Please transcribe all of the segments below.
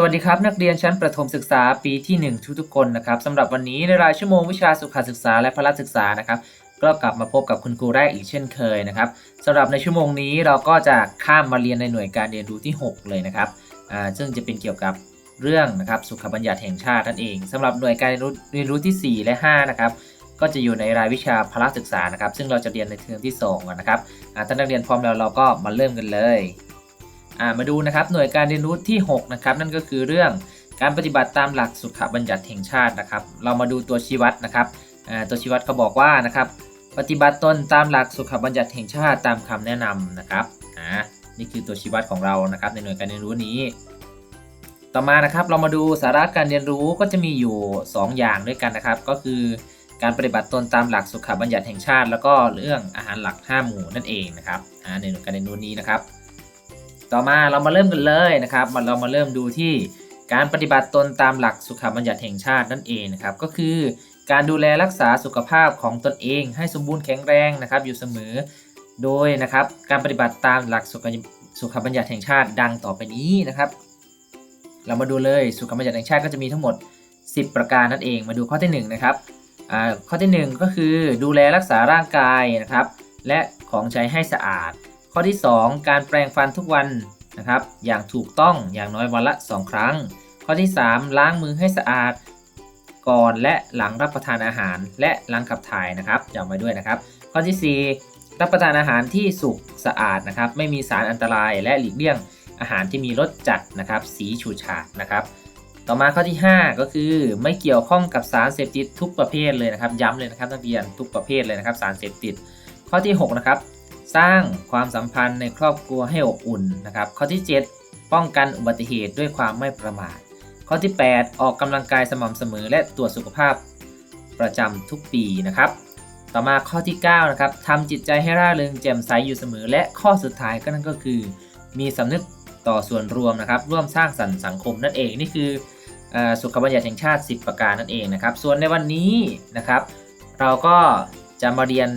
สวัสดีครับ นักเรียนชั้นประถมศึกษาปีที่1ทุกทุกๆคนนะครับสำหรับวันนี้ในรายชั่วโมงวิชาสุขศึกษาและพละศึกษานะครับก็กลับมาพบกับคุณครูได้อีกเช่นเคยนะครับสำหรับในชั่วโมงนี้เราก็จะข้ามมาเรียนในหน่วยการเรียนรู้ที่ 6 เลยนะครับอ่าซึ่งจะเป็นเกี่ยวกับเรื่องนะครับสุขบัญญัติแห่งชาตินั่นเองสำหรับหน่วยการเรียนรู้เรียนรู้ที่ 4 และ5นะครับก็จะอยู่ในรายวิชาพละศึกษานะครับ ซึ่งเราจะเรียนในเทอมที่2นะครับอ่าถ้านักเรียนพร้อมแล้วเราก็มาเริ่มกันเลย มาดูนะครับหน่วยการเรียนรู้ที่6นะครับนั่นก็คือเรื่องการปฏิบัติตามหลักสุขบัญญัติแห่งชาตินะครับ เรามาดูตัวชี้วัดนะครับตัวชี้วัดเขาบอกว่านะครับปฏิบัติตนตามหลักสุขบัญญัติแห่งชาติตามคำแนะนำนะครับนี่คือตัวชี้วัดของเรานะครับ ในหน่วยการเรียนรู้นี้ ต่อมานะครับเรามาดูสาระการเรียนรู้ก็จะมีอยู่ 2 อย่างด้วยกันนะครับ ก็คือการปฏิบัติตนตามหลักสุขบัญญัติแห่งชาติ แล้วก็เรื่องอาหารหลัก5หมู่นั่นเองนะครับในหน่วยการเรียนรู้นี้นะครับ ต่อมาเรามาเริ่มกันเลยนะครับมาเรามาเริ่มดูที่การปฏิบัติตนตามหลักสุขบัญญัติแห่งชาตินั่นเองนะครับก็คือการดูแลรักษาสุขภาพของตนเอง ให้สมบูรณ์แข็งแรงนะครับ อยู่เสมอ โดยนะครับการปฏิบัติตามหลักสุขสุขบัญญัติแห่งชาติดังต่อไปนี้นะครับ เรามาดูเลยสุขบัญญัติแห่งชาติก็จะมีทั้งหมด 10 ประการนั่นเองมาดูข้อที่1นะครับอ่าข้อที่ 1 ก็คือดูแลรักษาร่างกายนะครับ และของใช้ให้สะอาด ข้อที่ 2 การแปรงฟันทุกวันนะครับ อย่างถูกต้องอย่างน้อยวันละ 2 ครั้ง ข้อที่ 3 ล้างมือให้สะอาด ก่อนและหลังรับประทานอาหาร และหลังขับถ่ายนะครับจำไว้ด้วยนะครับ ข้อที่ 4 รับประทานอาหารที่สุกสะอาดนะครับ ไม่มีสารอันตรายและหลีกเลี่ยงอาหารที่มีรสจัดนะครับ สีฉูดฉาดนะครับ ต่อมาข้อที่ 5 ก็คือไม่เกี่ยวข้องกับสารเสพติดทุกประเภทเลยนะครับ ย้ำเลยนะครับนักเรียนทุกประเภทเลยนะครับ สารเสพติด ข้อที่6นะครับ สร้างความสัมพันธ์ในครอบครัวให้อบอุ่นนะครับ ข้อที่ 7 ป้องกันอุบัติเหตุด้วยความไม่ประมาท ข้อที่ 8 ออกกำลังกายสม่ำเสมอ และตรวจสุขภาพประจำทุกปีนะครับ ต่อมาข้อที่9นะครับทำจิตใจให้ร่าเริงแจ่มใสอยู่เสมอ และข้อสุดท้ายก็นั่นก็คือ มีสำนึกต่อส่วนรวมนะครับ ร่วมสร้างสรรค์สังคมนั่นเองนี่คือเออสุขบัญญัติแห่งชาติ 10 ประการนั่นเองนะครับ ส่วนในวันนี้นะครับ เราก็จะมาเรียน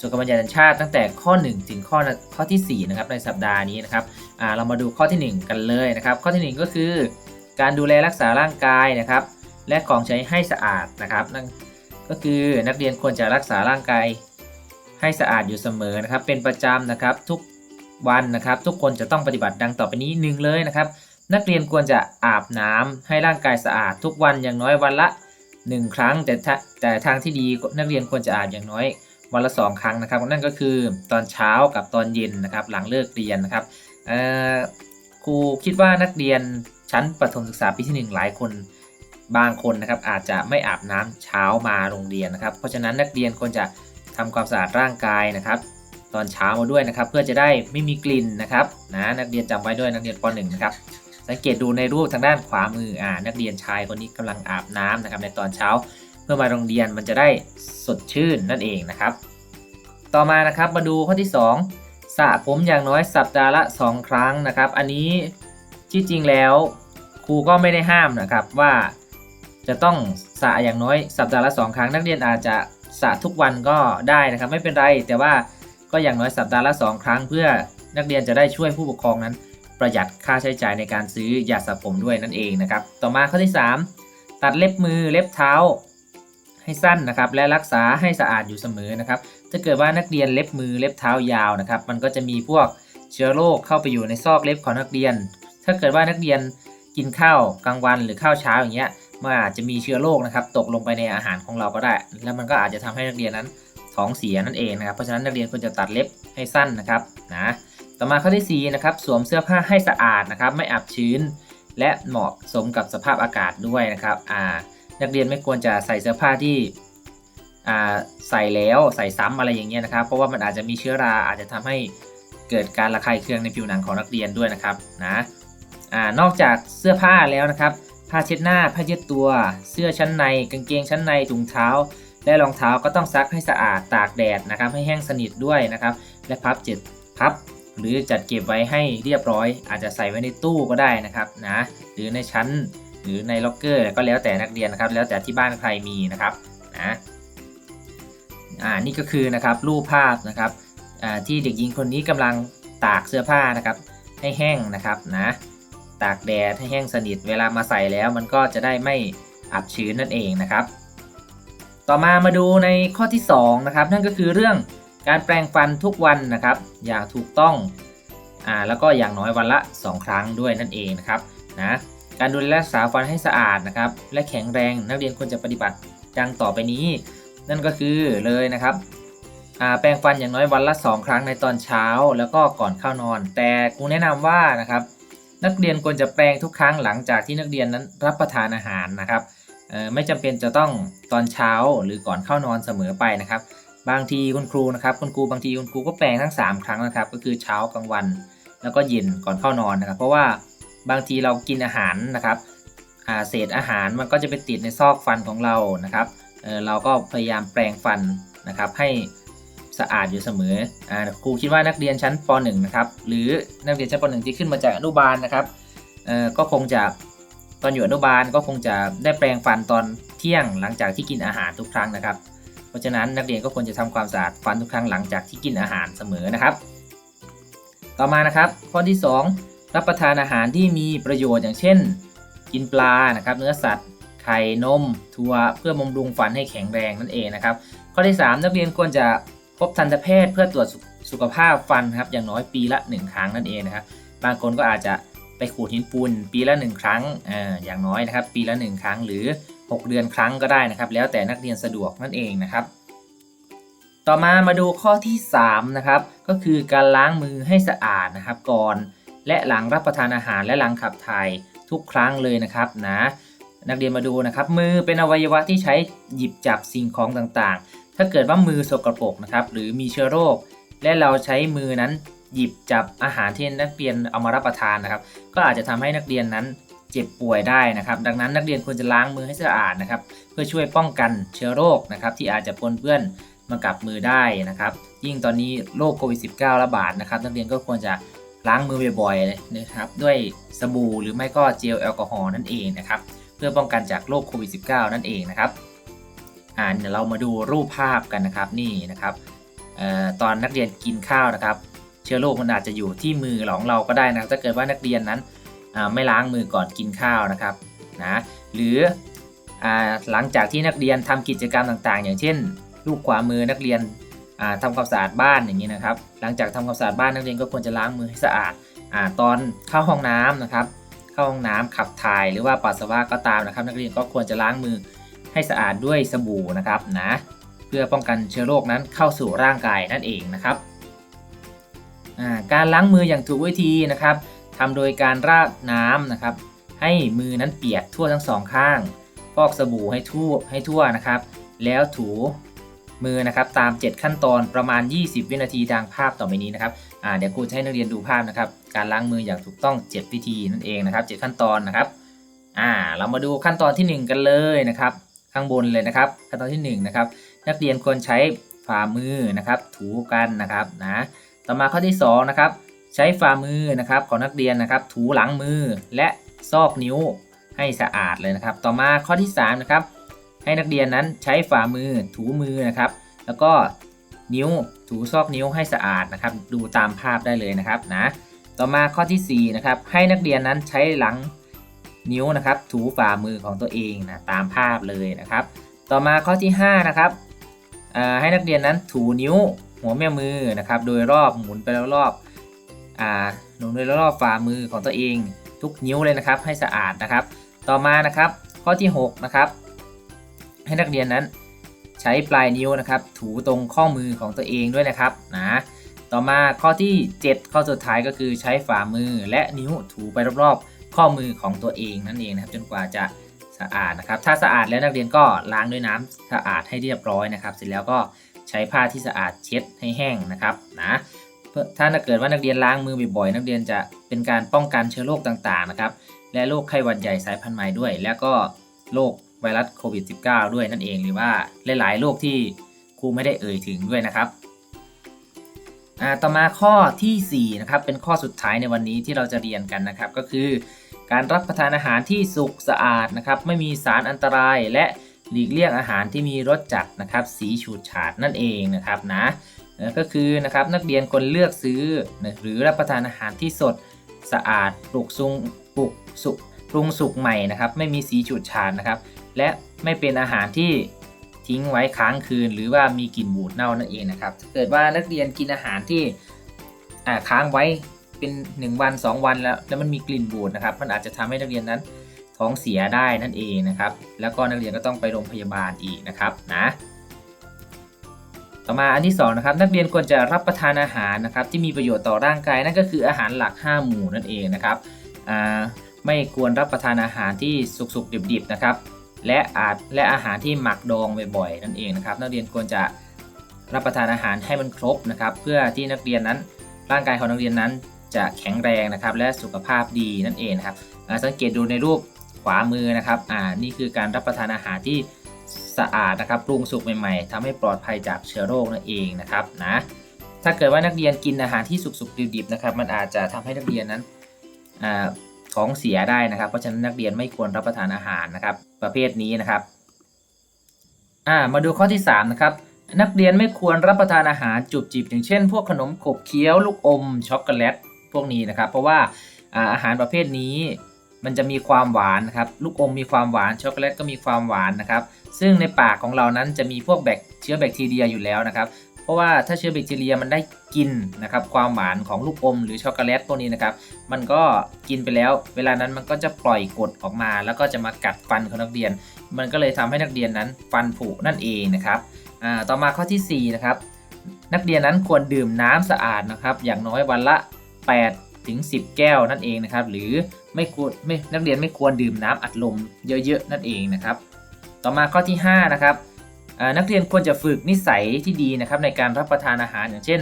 สุขบัญญัติแห่งชาติตั้งแต่ข้อ 1 ถึงข้อข้อทีสี่ 4 นะครับในสัปดาห์นี้นะครับเรามาดูข้อทีหนึ่1 กันเลยนะครับ ข้อทีหนึ่1 ก็คือ การดูแลรักษาร่างกายนะครับ และของใช้ให้สะอาดนะครับนั่นก็คือนักเรียนควรจะรักษาร่างกายให้สะอาดอยู่เสมอนะครับ เป็นประจำนะครับทุกวันนะครับ ทุกคนจะต้องปฏิบัติดังต่อไปนี้หนึ่งเลยนะครับ นักเรียนควรจะอาบน้ำให้ร่างกายสะอาด ทุกวันอย่างน้อยวันละ 1 ครั้งแต่ถ้าแต่ทางที่ดีนักเรียนควรจะอาบอย่างน้อย วันละ 2 ครั้งนะครับ นั่นก็คือตอนเช้ากับตอนเย็นนะครับ หลังเลิกเรียนนะครับครูคิดว่านักเรียนชั้นประถมศึกษาปีที่ 1 หลายคนบางคนนะครับอาจจะไม่อาบน้ำเช้ามาโรงเรียนนะครับ เพราะฉะนั้นนักเรียนควรจะทำความสะอาดร่างกายนะครับ ตอนเช้ามาด้วยนะครับ เพื่อจะได้ไม่มีกลิ่นนะครับนะนักเรียนจำไว้ด้วยนักเรียนป .1 นะครับสังเกตดูในรูปทางด้านขวามืออ่านักเรียนชายคนนี้กำลังอาบน้ำนะครับในตอนเช้า เพื่อมาโรงเรียนมันจะได้สดชื่นนั่นเองนะครับ ต่อมานะครับมาดูข้อที่ 2สระผมอย่างน้อยสัปดาห์ละ 2 ครั้งนะครับ อันนี้ที่จริงแล้วครูก็ไม่ได้ห้ามนะครับว่าจะต้องสระอย่างน้อยสัปดาห์ละ 2 ครั้ง นักเรียนอาจจะสระทุกวันก็ได้นะครับ ไม่เป็นไร แต่ว่าก็อย่างน้อยสัปดาห์ละ 2 ครั้ง เพื่อนักเรียนจะได้ช่วยผู้ปกครองนั้น ประหยัดค่าใช้จ่ายในการซื้อยาสระผมด้วยนั่นเองนะครับ ต่อมาข้อที่ 3 ตัดเล็บมือเล็บเท้า ให้สั้นนะครับ และรักษาให้สะอาดอยู่เสมอนะครับ ถ้าเกิดว่านักเรียนเล็บมือเล็บเท้ายาวนะครับ มันก็จะมีพวกเชื้อโรคเข้าไปอยู่ในซอกเล็บของนักเรียน ถ้าเกิดว่านักเรียนกินข้าวกลางวันหรือข้าวเช้าอย่างเงี้ยมันอาจจะมีเชื้อโรคนะครับ ตกลงไปในอาหารของเราก็ได้ แล้วมันก็อาจจะทำให้นักเรียนนั้นท้องเสียนั่นเองนะครับ เพราะฉะนั้นนักเรียนควรจะตัดเล็บให้สั้นนะครับนะต่อมาข้อที่4นะครับสวมเสื้อผ้าให้สะอาดนะครับ ไม่อับชื้น และเหมาะสมกับสภาพอากาศด้วยนะครับอ่า นักเรียนไม่ควรจะใส่เสื้อผ้าที่ใส่แล้วใส่ซ้ำอะไรอย่างเงี้ยนะครับ เพราะว่ามันอาจจะมีเชื้อราอาจจะทำให้เกิดการระคายเคืองในผิวหนังของนักเรียนด้วยนะครับนะอนอกจากเสื้อผ้าแล้วนะครับ ผ้าเช็ดหน้าผ้าเช็ดตัว เสื้อชั้นในกางเกงชั้นในถุงเท้า และรองเท้าก็ต้องซักให้สะอาดตากแดดนะครับ ให้แห้งสนิทด้วยนะครับ และพับเจ็ดพับ หรือจัดเก็บไว้ให้เรียบร้อย อาจจะใส่ไว้ในตู้ก็ได้นะครับนะหรือในชั้น หรือในล็อกเกอร์ก็แล้วแต่นักเรียนนะครับ แล้วแต่ที่บ้านใครมีนะครับนะอ่านี่ก็คือนะครับรูปภาพนะครับอ่าที่เด็กหญิงคนนี้กำลังตากเสื้อผ้านะครับให้แห้งนะครับนะตากแดดให้แห้งสนิทเวลามาใส่แล้วมันก็จะได้ไม่อับชื้นนั่นเองนะครับ ต่อมามาดูในข้อที่2นะครับนั่นก็คือเรื่องการแปรงฟันทุกวันนะครับ อย่างถูกต้องอ่าแล้วก็อย่างน้อยวันละ 2 ครั้งด้วยนั่นเองนะครับนะ การดูแลรักษาฟันให้สะอาดนะครับและแข็งแรงนักเรียนควรจะปฏิบัติดังต่อไปนี้ นั่นก็คือเลยนะครับแปรงฟันอย่างน้อยวันละ 2 ครั้งในตอนเช้า แล้วก็ก่อนเข้านอน แต่ครูแนะนำว่านะครับนักเรียนควรจะแปรงทุกครั้งหลังจากที่นักเรียนนั้นรับประทานอาหารนะครับไม่จำเป็นจะต้องตอนเช้าหรือก่อนเข้านอนเสมอไปนะครับ บางทีคุณครูนะครับคุณครูบางทีคุณครูก็แปลงทั้ง 3 ครั้งนะครับ ก็คือเช้ากลางวัน แล้วก็เย็นก่อนเข้านอนนะครับ เพราะว่า บางทีเรากินอาหารนะครับเศษอาหารมันก็จะไปติดในซอกฟันของเรานะครับเเราก็พยายามแปรงฟันนะครับ ให้สะอาดอยู่เสมออครูคิดว่านักเรียนชั้นป .1 นะครับหรือนักเรียนชั้นป .1 ที่ขึ้นมาจากอนุบาลนะครับก็คงจะตอนอยู่อนุบาลก็คงจะได้แปรงฟันตอนเที่ยงหลังจากที่กินอาหารทุกครั้งนะครับ เพราะฉะนั้นนักเรียนก็ควรจะทำความสะอาดฟันทุกครั้งหลังจากที่กินอาหารเสมอนะครับ ต่อมานะครับ ข้อที่ 2 รับประทานอาหารที่มีประโยชน์อย่างเช่น กินปลานะครับเนื้อสัตว์ไข่นมถั่วเพื่อบำรุงฟันให้แข็งแรงนั่นเองนะครับ ข้อที่ 3 นักเรียนควรจะพบทันตแพทย์เพื่อตรวจสุขภาพฟันครับอย่างน้อยปีละ 1 ครั้งนั่นเองนะครับบางคนก็อาจจะไปขูดหินปูนปีละ 1 ครั้งอ่าอย่างน้อยนะครับ ปีละ 1 ครั้งหรือ 6 เดือนครั้งก็ได้นะครับ แล้วแต่นักเรียนสะดวกนั่นเองนะครับ ต่อมามาดูข้อที่3นะครับก็คือการล้างมือให้สะอาดนะครับ ก่อน และหลังรับประทานอาหารและหลังขับถ่ายทุกครั้งเลยนะครับนะนักเรียนมาดูนะครับมือเป็นอวัยวะที่ใช้หยิบจับสิ่งของต่างๆ ถ้าเกิดว่ามือสกปรกนะครับหรือมีเชื้อโรค และเราใช้มือนั้นหยิบจับอาหารที่นักเรียนเอามารับประทานนะครับ ก็อาจจะทำให้นักเรียนนั้นเจ็บป่วยได้นะครับ ดังนั้นนักเรียนควรจะล้างมือให้สะอาดนะครับ เพื่อช่วยป้องกันเชื้อโรคนะครับ ที่อาจจะปนเปื้อนมากับมือได้นะครับ ยิ่งตอนนี้โรคโควิด -19 ระบาดนะครับ นักเรียนก็ควรจะ ล้างมือบ่อยๆนะครับด้วยสบู่หรือไม่ก็เจลแอลกอฮอล์นั่นเองนะครับเพื่อป้องกันจากโรคโควิด -19 นั่นเองนะครับอ่าเดี๋ยวเรามาดูรูปภาพกันนะครับนี่นะครับเอ่อตอนนักเรียนกินข้าวนะครับ เชื้อโรคมันอาจจะอยู่ที่มือของเราก็ได้นะครับถ้าเกิดว่านักเรียนนั้นอ่าไม่ล้างมือก่อนกินข้าวนะครับนะหรืออ่าหลังจากที่นักเรียนทำกิจกรรมต่างๆ อย่างเช่น ลูกขวามือนักเรียน ทำความสะอาดบ้านอย่างนี้นะครับ หลังจากทำความสะอาดบ้านนักเรียนก็ควรจะล้างมือให้สะอาดอาตอนเข้าห้องน้ำนะครับ เข้าห้องน้ำขับถ่ายหรือว่าปัสสาวะก็ตามนะครับ นักเรียนก็ควรจะล้างมือให้สะอาดด้วยสบู่นะครับนะเพื่อป้องกันเชื้อโรคนั้นเข้าสู่ร่างกายนั่นเองนะครับาการล้างมืออย่างถูกวิธีนะครับทำโดยการราดน้ำนะครับ ให้มือนั้นเปียกทั่วทั้งสองข้าง ฟอกสบู่ให้ทั่วให้ทั่วนะครับ แล้วถู มือนะครับตาม 7 ขั้นตอนประมาณ 20 วินาทีดังภาพต่อไปนี้นะครับเดี๋ยวครูจะให้นักเรียนดูภาพนะครับ การล้างมืออย่างถูกต้อง 7 วิธีนั่นเองนะครับ 7 ขั้นตอนนะครับอ่าเรามาดูขั้นตอนทีหนึ่1 กันเลยนะครับ ข้างบนเลยนะครับ ขั้นตอนที่1นะครับนักเรียนควรใช้ฝ่ามือนะครับ ถูกันนะครับนะต่อมาข้อที่2นะครับใช้ฝ่ามือนะครับของนักเรียนนะครับ ถูหลังมือและซอกนิ้วให้สะอาดเลยนะครับ ต่อมาข้อที่3นะครับ ให้นักเรียนนั้นใช้ฝ่ามือถูมือนะครับ แล้วก็นิ้วถูซอกนิ้วให้สะอาดนะครับ ดูตามภาพได้เลยนะครับนะต่อมาข้อที่4นะครับให้นักเรียนนั้นใช้หลังนิ้วนะครับ ถูฝ่ามือของตัวเองนะตามภาพเลยนะครับ ต่อมาข้อที่5นะครับให้นักเรียนนั้นถูนิ้วหัวแม่มือนะครับ โดยรอบหมุนไปรอบๆอ่าหมุนโดยรอบฝ่ามือของตัวเอง ทุกนิ้วเลยนะครับ ให้สะอาดนะครับ ต่อมานะครับ ข้อที่6นะครับ ให้นักเรียนนั้น ใช้ปลายนิ้วนะครับ ถูตรงข้อมือของตัวเองด้วยนะครับนะต่อมาข้อที่ 7 ข้อสุดท้ายก็คือใช้ฝ่ามือและนิ้วถูไปรอบๆ ข้อมือของตัวเองนั่นเองนะครับ จนกว่าจะสะอาดนะครับ ถ้าสะอาดแล้วนักเรียนก็ล้างด้วยน้ำสะอาดให้เรียบร้อยนะครับ เสร็จแล้วก็ใช้ผ้าที่สะอาดเช็ดให้แห้งนะครับนะถ้าเกิดว่านักเรียนล้างมือบ่อยๆ นักเรียนจะเป็นการป้องกันเชื้อโรคต่างๆนะครับ และโรคไข้หวัดใหญ่สายพันธุ์ใหม่ด้วย แล้วก็โรค ไวรัสโควิด -19 ด้วยนั่นเองหรือว่าหลาย ๆ โรคที่ครูไม่ได้เอ่ยถึงด้วยนะครับต่อมาข้อที่4นะครับเป็นข้อสุดท้ายในวันนี้ที่เราจะเรียนกันนะครับ ก็คือ การรับประทานอาหารที่สุกสะอาดนะครับ ไม่มีสารอันตรายและหลีกเลี่ยงอาหารที่มีรสจัดนะครับ สีฉูดฉาดนั่นเองนะครับนะก็คือนะครับนักเรียนควรเลือกซื้อนะหรือรับประทานอาหารที่สดสะอาดปลุกซุงปลุกสุปรุงสุกใหม่นะครับ ไม่มีสีฉูดฉาดนะครับ และไม่เป็นอาหารที่ทิ้งไว้ค้างคืน หรือว่ามีกลิ่นบูดเน่านั่นเองนะครับถ้าเกิดว่านักเรียนกินอาหารที่ค้างไว้เป็น 1 วัน 2 วันแล้วแล้วมันมีกลิ่นบูดนะครับ มันอาจจะทำให้นักเรียนนั้นท้องเสียได้นั่นเองนะครับ แล้วก็นักเรียนก็ต้องไปโรงพยาบาลอีกนะครับนะต่อมาอันที่2นะครับนักเรียนควรจะรับประทานอาหารนะครับที่มีประโยชน์ต่อร่างกายนั่นก็คืออาหารหลัก 5 หมู่นั่นเองนะครับไม่ควรรับประทานอาหารที่สุกๆดิบๆนะครับ และอาจและอาหารที่หมักดองบ่อยๆนั่นเองนะครับ นักเรียนควรจะรับประทานอาหารให้มันครบนะครับ เพื่อที่นักเรียนนั้น ร่างกายของนักเรียนนั้นจะแข็งแรงนะครับ และสุขภาพดีนั่นเองนะครับสังเกตดูในรูปขวามือนะครับอ่านี่คือการรับประทานอาหารที่สะอาดนะครับปรุงสุกใหม่ๆทำให้ปลอดภัยจากเชื้อโรคนั่นเองนะครับนะถ้าเกิดว่านักเรียนกินอาหารที่สุกๆดิบๆนะครับ มันอาจจะทำให้นักเรียนนั้นท้องเสียได้นะครับ เพราะฉะนั้นนักเรียนไม่ควรรับประทานอาหารนะครับ ประเภทนี้นะครับอ่ามาดูข้อที่3นะครับนักเรียนไม่ควรรับประทานอาหารจุบจิบอย่างเช่น พวกขนมขบเคี้ยวลูกอมช็อกโกแลตพวกนี้นะครับ เพราะว่าอาอาหารประเภทนี้มันจะมีความหวานนะครับลูกอมมีความหวานช็อกโกแลตก็มีความหวานนะครับ ซึ่งในปากของเรานั้นจะมีพวกแบคเชื้อแบคทีเรียอยู่แล้วนะครับ เพราะว่าถ้าเชื้อแบคทีเรียมันได้กินนะครับความหวานของลูกอมหรือช็อกโกแลตพวกนี้นะครับมันก็กินไปแล้ว เวลานั้นมันก็จะปล่อยกรดออกมา แล้วก็จะมากัดฟันของนักเรียน มันก็เลยทำให้นักเรียนนั้นฟันผุนั่นเองนะครับต่อมาข้อทีสี่4นะครับนักเรียนนั้นควรดื่มน้ำสะอาดนะครับอย่างน้อยวันละ 8 ถึง 10 แก้วนั่นเองนะครับหรือไม่ควรไม่นักเรียนไม่ควรดื่มน้ำอัดลมเยอะๆนั่นเองนะครับต่อมาข้อที่5นะครับ นักเรียนควรจะฝึกนิสัยที่ดีนะครับในการรับประทานอาหารอย่างเช่น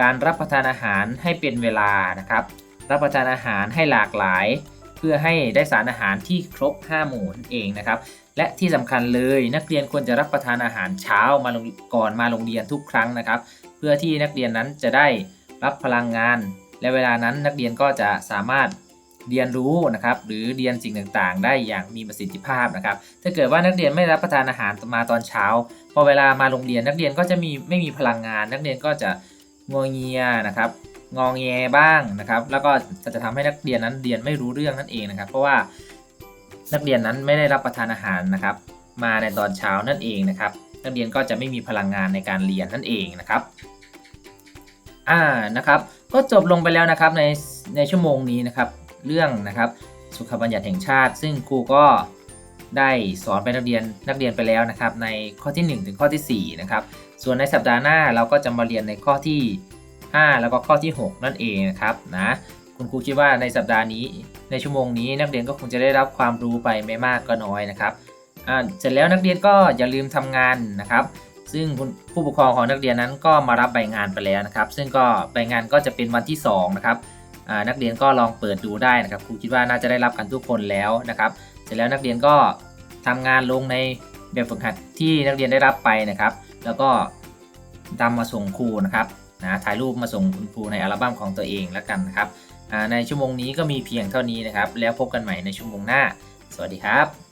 การรับประทานอาหารให้เป็นเวลานะครับ รับประทานอาหารให้หลากหลาย เพื่อให้ได้สารอาหารที่ครบ 5 หมู่นั่นเองนะครับและที่สำคัญเลยนักเรียนควรจะรับประทานอาหารเช้ามาลงก่อนมาโรงเรียนทุกครั้งนะครับ เพื่อที่นักเรียนนั้นจะได้รับพลังงาน และเวลานั้นนักเรียนก็จะสามารถ เรียนรู้นะครับหรือเรียนสิ่งต่างๆ ได้อย่างมีประสิทธิภาพนะครับถ้าเกิดว่านักเรียนไม่รับประทานอาหารมาตอนเช้า พอเวลามาโรงเรียนนักเรียนก็จะมีไม่มีพลังงาน นักเรียนก็จะงวงเงียนะครับงองแงบ้างนะครับ แล้วก็จะทำให้นักเรียนนั้นเรียนไม่รู้เรื่องนั่นเองนะครับ เพราะว่านักเรียนนั้นไม่ได้รับประทานอาหารนะครับ มาในตอนเช้านั่นเองนะครับ นักเรียนก็จะไม่มีพลังงานในการเรียนนั่นเองนะครับอ่านะครับ ก็จบลงไปแล้วนะครับในในชั่วโมงนี้นะครับ เรื่องนะครับ สุขบัญญัติแห่งชาติ ซึ่งครูก็ได้สอนไปนักเรียนนักเรียนไปแล้วนะครับ ในข้อที่ 1 ถึงข้อทีสี่4นะครับส่วนในสัปดาห์หน้าเราก็จะมาเรียนในข้อที่ 5 แล้วก็ข้อที่ 6 นั่นเองนะครับนะคุณครูคิดว่าในสัปดาห์นี้ ในชั่วโมงนี้นักเรียนก็คงจะได้รับความรู้ไปไม่มากก็น้อยนะครับเสร็จแล้วนักเรียนก็อย่าลืมทำงานนะครับ ซึ่งผู้ปกครองของนักเรียนนั้นก็มารับใบงานไปแล้วนะครับ ซึ่งก็ใบงานก็จะเป็นวันที่2นะครับ นักเรียนก็ลองเปิดดูได้นะครับครูคิดว่าน่าจะได้รับกันทุกคนแล้วนะครับ เสร็จแล้วนักเรียนก็ทำงานลงในแบบฝึกหัดที่นักเรียนได้รับไปนะครับ แล้วก็นำมาส่งครูนะครับนะถ่ายรูปมาส่งคุณครูในอัลบั้มของตัวเองแล้วกันนะครับในชั่วโมงนี้ก็มีเพียงเท่านี้นะครับ แล้วพบกันใหม่ในชั่วโมงหน้า สวัสดีครับ